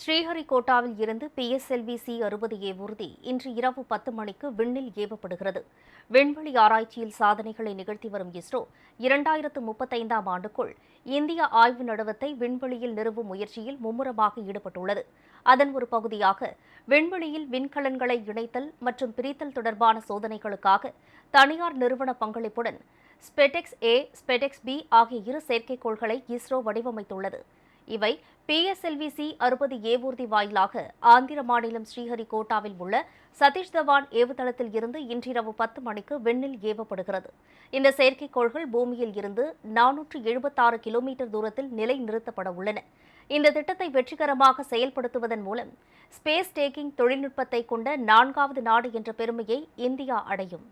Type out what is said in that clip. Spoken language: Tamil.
ஸ்ரீஹரிகோட்டாவில் இருந்து பிஎஸ்எல்வி சி அறுபது ஏ இன்று இரவு பத்து மணிக்கு விண்ணில் ஏவப்படுகிறது. விண்வெளி ஆராய்ச்சியில் சாதனைகளை நிகழ்த்தி வரும் இஸ்ரோ இரண்டாயிரத்து முப்பத்தைந்தாம் ஆண்டுக்குள் இந்திய ஆய்வு நடுவத்தை விண்வெளியில் நிறுவும் முயற்சியில் மும்முரமாக ஈடுபட்டுள்ளது. அதன் ஒரு பகுதியாக விண்வெளியில் விண்கலன்களை இணைத்தல் மற்றும் பிரித்தல் தொடர்பான சோதனைகளுக்காக தனியார் நிறுவன பங்களிப்புடன் ஸ்பெடெக்ஸ் ஏ ஸ்பெடெக்ஸ் பி ஆகிய இரு செயற்கைக்கோள்களை இஸ்ரோ வடிவமைத்துள்ளது. இவை பிஎஸ்எல்வி சி அறுபது ஏவூர்தி வாயிலாக ஆந்திர மாநிலம் ஸ்ரீஹரிகோட்டாவில் உள்ள சதீஷ் தவான் ஏவுதளத்தில் இருந்து இன்றிரவு பத்து மணிக்கு விண்ணில் ஏவப்படுகிறது. இந்த செயற்கைக்கோள்கள் பூமியில் இருந்து நானூற்று எழுபத்தாறு கிலோமீட்டர் தூரத்தில் நிலை நிறுத்தப்பட உள்ளன. இந்த திட்டத்தை வெற்றிகரமாக செயல்படுத்துவதன் மூலம் ஸ்பேஸ் டேக்கிங் தொழில்நுட்பத்தை கொண்ட நான்காவது நாடு என்ற பெருமையை இந்தியா அடையும்.